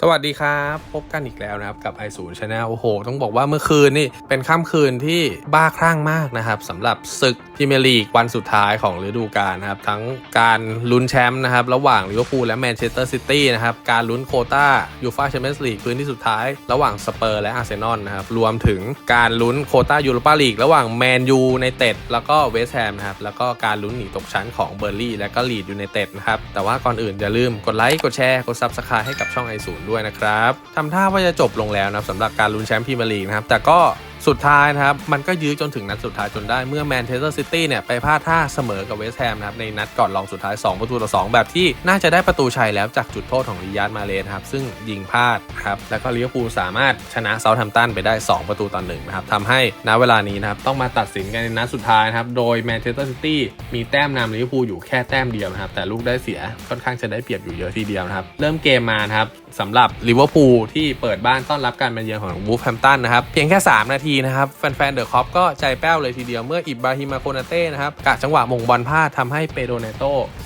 สวัสดีครับ พบกันอีกแล้วนะครับกับ i 0 Channel โอ้โห ต้องบอกว่าเมื่อคืนนี่เป็นค่ำคืนที่บ้าคลั่งมากนะครับสำหรับศึกพรีเมียร์ลีกวันสุดท้ายของฤดูกาลนะครับ ทั้งการลุ้นแชมป์นะครับระหว่างลิเวอร์พูลและแมนเชสเตอร์ซิตี้นะครับการลุ้นโคต้ายูฟ่าแชมเปี้ยนส์ลีกพื้นที่สุดท้าย ระหว่างสเปอร์และอาร์เซนอลนะครับรวมถึงการลุ้นโคต้ายูโรปาลีกระหว่างแมนยูในเต็ดแล้วก็เวสต์แฮมนะครับแล้วก็การลุ้นหนีตกชั้นของเบอร์ลี่และก็ลีดยูไนเต็ดนะครับแต่ว่าก่อนอื่นอย่าลืมกดไลค์กดแชร์กดซับสไครต์ให้กับช่อง i 0ด้วยนะครับทำท่าว่าจะจบลงแล้วนะครับสำหรับการลุ้นแชมป์พรีเมียร์ลีกนะครับแต่ก็ สุดท้ายนะครับ มันก็ยื้อจนถึงนัดสุดท้ายจนได้เมื่อแมนเชสเตอร์ซิตี้เนี่ยไปพลาดท่าเสมอกับเวสต์แฮมนะครับในนัดก่อนรองสุดท้าย 2 ประตูต่อ 2 แบบที่น่าจะได้ประตูชัยแล้วจากจุดโทษของริยาร์ดมาเลนครับซึ่งยิงพลาดครับแล้วก็ลิเวอร์พูลสามารถชนะเซาท์แฮมป์ตันไปได้ 2 ประตูต่อหนึ่งนะครับทำให้ณเวลานี้นะครับต้องมาตัดสินกันในนัดสุดท้ายนะครับโดยแมนเชสเตอร์ซิตี้มีแต้มนำลิเวอร์พูลอยู่แค่แต้มเดียวนะครับแต่ลูกได้เสียค่อนข้างจะได้เปรียบอยู่เยอะทีเดียวนะครับเริ่มเกมมานะครับสำหรับลิเวอร์พูลที่เปิดบ้านต้อนรับการมาเยือนของวูฟแฮมตันนะครับเพียงแค่ 3 นาทีนะครับ แฟนๆเดอะคอปก็ใจแป้วเลยทีเดียวเมื่ออิบราฮิมาโคนาเต้นะครับกะจังหวะมงบอลพลาดทำให้เปโดเนโต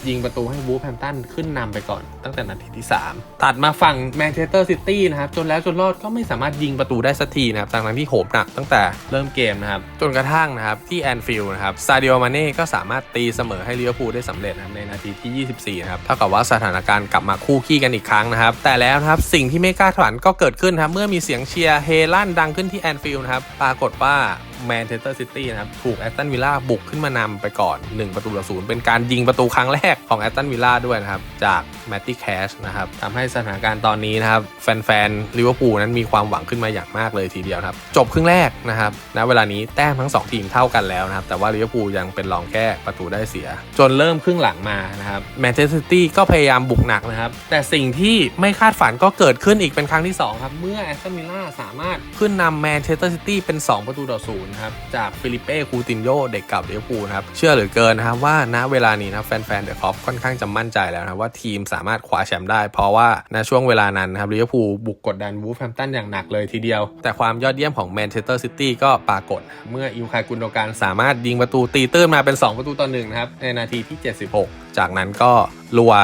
ยิงประตูให้วูฟแฮมตันขึ้นนำไปก่อน ตั้งแต่นาทีที่ 3 ตัดมาฝั่งแมนเชสเตอร์ซิตี้นะครับจนแล้วจนรอดก็ไม่สามารถยิงประตูได้สักทีนะครับทั้งที่โหมหนักตั้งแต่เริ่มเกมนะครับจนกระทั่งนะครับที่แอนฟิลด์นะครับซาดิโอมาเน่ก็สามารถตีเสมอให้ลิเวอร์พูลได้สำเร็จนะครับในนาทีที่ 24นะครับเท่ากับว่าสถานการณ์กลับมาคู่ขี้กันอีกครั้งนะครับแต่แล้วนะครับสิ่งที่ไม่คาดฝันก็เกิดขึ้นครับเมื่อมีเสียงเชียร์เฮลั่นดังขึ้นที่แอนฟิลด์นะครับปรากฏว่า แมนเชสเตอร์ซิตี้นะครับ ถูกแอตตันวิลล่าบุกขึ้นมานำไปก่อน 1 ประตูต่อศูนย์เป็นการยิงประตูครั้งแรกของแอตตันวิลล่าด้วยนะครับ จากแมตตี้แคชนะครับทำให้สถานการณ์ตอนนี้นะครับ แฟนๆลิเวอร์พูลนั้นมีความหวังขึ้นมาอย่างมากเลยทีเดียวครับ จบครึ่งแรกนะครับณเวลานี้แต้มทั้ง 2 ทีมเท่ากันแล้วนะครับ แต่ว่าลิเวอร์พูลยังเป็นรองแค่ประตูได้เสีย จนเริ่มครึ่งหลังมานะครับแมนเชสเตอร์ซิตี้ก็พยายามบุกหนักนะครับ แต่สิ่งที่ไม่คาดฝันก็เกิดขึ้นอีกเป็นครั้งที่สองครับเมื่อแอตตันวิลล่าสามารถขึ้นนำแมนเชสเตอร์ซิตี้เป็น 2 ประตูต่อศูนย์ครับจากฟิลิปเป้คูตินโยเด็กเก่าลิเวอร์พูลนะครับเชื่อหลือเกินนะครับว่าณเวลานี้นะแฟนๆเดอะคอปค่อนข้างจะมั่นใจแล้วนะว่าทีมสามารถคว้าแชมป์ได้ เพราะว่าณช่วงเวลานั้นนะครับลิเวอร์พูลบุกกดดันวูฟแฮมตันอย่างหนักเลยทีเดียว แต่ความยอดเยี่ยมของแมนเชสเตอร์ซิตี้ก็ปรากฏ เมื่ออิวคายกุนโดการสามารถยิงประตูตีตื้นมาเป็น 2 ประตูต่อหนึ่งนะครับในนาทีที่ 76 จากนั้นก็รัว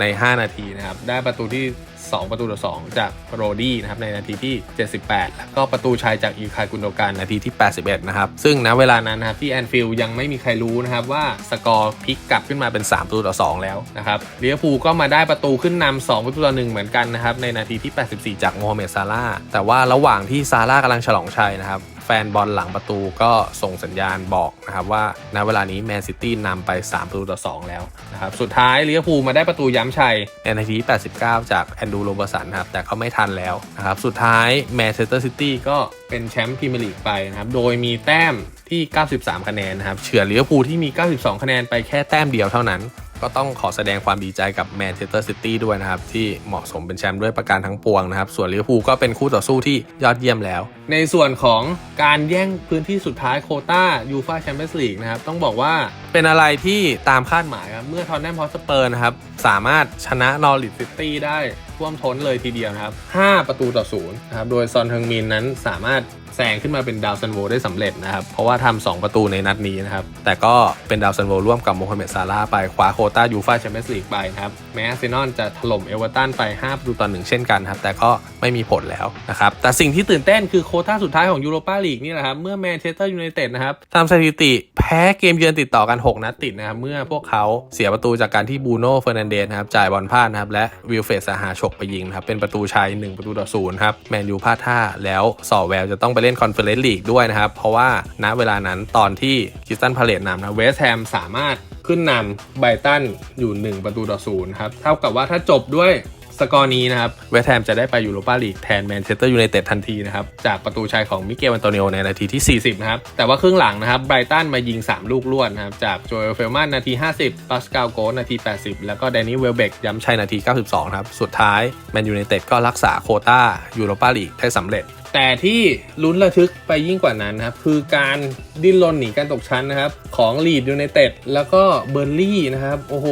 ใน 5 นาทีนะครับ ได้ประตูที่ 2 ประตูต่อ 2 จากโรดี้นะครับในนาทีที่ 78 แล้วก็ประตูชัยจากอีคายกุนโดการนาทีที่ 81 นะครับ ซึ่งณเวลานั้นนะครับที่แอนฟิลด์ยังไม่มีใครรู้นะครับว่าสกอร์พลิกกลับขึ้นมาเป็น 3 ประตูต่อ 2 แล้วนะครับเวอร์พูก็มาได้ประตูขึ้นนำ2ประตูต่อ 1 เหมือนกันนะครับในนาทีที่ 84 จากโมฮัมเหม็ดซาร่าแต่ว่าระหว่างที่ซาร่ากำลังฉลองชัยนะครับ นบอลหลังประตูก็ส่งสัญญาณบอกนะครับว่าณเวลานี้แมนซิตี้นำไป 3 ประตูต่อ 2 แล้วนะครับ สุดท้ายลิเวอร์พูลมาได้ประตูย้ำชัยในนาทีที่89 จากแอนดูโรบสันครับแต่ก็ไม่ทันแล้วนะครับ สุดท้ายแมนเชสเตอร์ซิตี้ก็เป็นแชมป์พรีเมียร์ลีกไปนะครับ โดยมีแต้มที่ 93 คะแนนนะครับ เฉือนลิเวอร์พูลที่มี 92 คะแนนไปแค่แต้มเดียวเท่านั้น ก็ต้องขอแสดงความดีใจกับแมนเชสเตอร์ซิตี้ด้วยนะครับ ที่เหมาะสมเป็นแชมป์ด้วยประการทั้งปวงนะครับ ส่วนลิเวอร์พูลก็เป็นคู่ต่อสู้ที่ยอดเยี่ยมแล้ว ในส่วนของการแย่งพื้นที่สุดท้ายโคต้ายูฟาแชมเปี้ยนส์ลีกนะครับ ต้องบอกว่าเป็นอะไรที่ตามคาดหมายครับ เมื่อทอนแนมพอสเปอร์นะครับ สามารถชนะนอริทซิตี้ได้ ท่วมท้นเลยทีเดียวนะครับ 5 ประตูต่อศูนย์นะครับ โดยซอนเฮงมินนั้นสามารถแซงขึ้นมาเป็นดาวซันโวได้สำเร็จนะครับ เพราะว่าทำ2ประตูในนัดนี้นะครับ แต่ก็เป็นดาวซันโวร่วมกับโมฮัมเหม็ดซาร่าไป คว้าโคต้ายูฟาแชมเปี้ยนส์ลีกไปนะครับ แม้อาร์เซนอลจะถล่มเอเวอร์ตันไป 5 ประตูต่อหนึ่งเช่นกันครับ แต่ก็ไม่มีผลแล้วนะครับ แต่สิ่งที่ตื่นเต้นคือโคต้าสุดท้ายของยูโรปาลีกนี่แหละครับ เมื่อแมนเชสเตอร์ยูไนเต็ดนะครับทำสถิติแพ้เกมเยือนติดต่อกัน 6 นัดติดนะครับ เมื่อพวกเขาเสียประตูจากการที่บูโน่เฟอร์นันเดสนะครับจ่ายบอลพลาดนะครับและวิลเฟสซาฮาฉกไปยิงนะครับเป็นประตูชัย 1 ประตูต่อศูนย์ครับแมนยูพลาดท่าแล้วสอแววจะต้องไปเล่นคอนเฟอเรนซ์ลีกด้วยนะครับ เพราะว่าณเวลานั้นตอนที่คิสตันพาเลตนำนะเวสแฮมสามารถขึ้นนำไบตันอยู่ 1 ประตูต่อศูนย์ครับเท่ากับว่าถ้าจบด้วย สกอร์นี้นะครับเวสแฮมจะได้ไปยูโรปาลีกแทนแมนเชสเตอร์ยูไนเต็ดทันทีนะครับ จากประตูชัยของมิเกลอันโตนิโอในนาทีที่ 40 นะครับ แต่ว่าครึ่งหลังนะครับไบรตันมายิง 3 ลูกรวดนะครับ จากโจเอลเฟลมันนาที 50ปาสกาลโกนาที 80 แล้วก็แดนนี่เวลเบกย้ำชัยนาที 92 ครับ สุดท้ายแมนยูไนเต็ดก็รักษาโคต้ายูโรปาลีกได้สำเร็จแต่ที่ลุ้นระทึกไปยิ่งกว่านั้นนะครับ คือการดิ้นรนหนีการตกชั้นนะครับ ของลีดยูไนเต็ดแล้วก็เบอร์ลี่นะครับ โอ้โห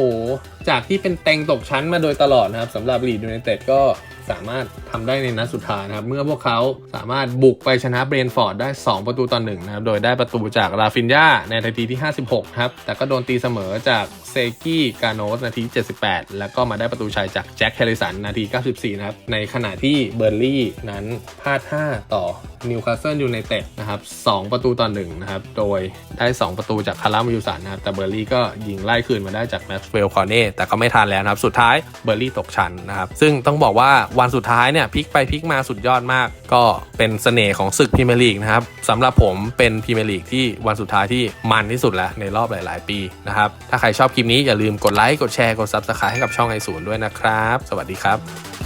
จากที่เป็นเต็งตกชั้นมาโดยตลอดนะครับสำหรับลีดยูไนเต็ดก็สามารถทำได้ในนัดสุดท้ายนะครับ เมื่อพวกเขาสามารถบุกไปชนะเบรนฟอร์ดได้ 2 ประตูต่อหนึ่งนะครับ โดยได้ประตูจากราฟินยาในนาทีที่ 56 ครับ แต่ก็โดนตีเสมอจากเซกี้กาโนสนาที 78 แล้วก็มาได้ประตูชัยจากแจ็คแฮริสันนาที 94 นะครับ ในขณะที่เบอร์ลี่นั้นพลาดท่าต่อนิวคาสเซิลยูไนเต็ดนะครับ 2 ประตูต่อหนึ่งนะครับ โดยได้ 2 ประตูจากคารามิวสันนะครับ แต่เบอร์ลี่ก็ยิงไล่คืนมาได้จากแม็กซ์เวลคอร์เน่แต่ก็ไม่ทันแล้วนะครับ สุดท้ายเบอร์รี่ตกชั้นนะครับ ซึ่งต้องบอกว่าวันสุดท้ายเนี่ยพลิกไปพลิกมาสุดยอดมาก ก็เป็นเสน่ห์ของศึกพรีเมียร์ลีกนะครับสำหรับผมเป็นพรีเมียร์ลีกที่วันสุดท้ายที่มันที่สุดแล้วในรอบหลาย ๆ ปีนะครับ ถ้าใครชอบคลิปนี้อย่าลืมกดไลค์กดแชร์กดซับสไครต์ให้กับช่องไอศูนย์ด้วยนะครับ สวัสดีครับ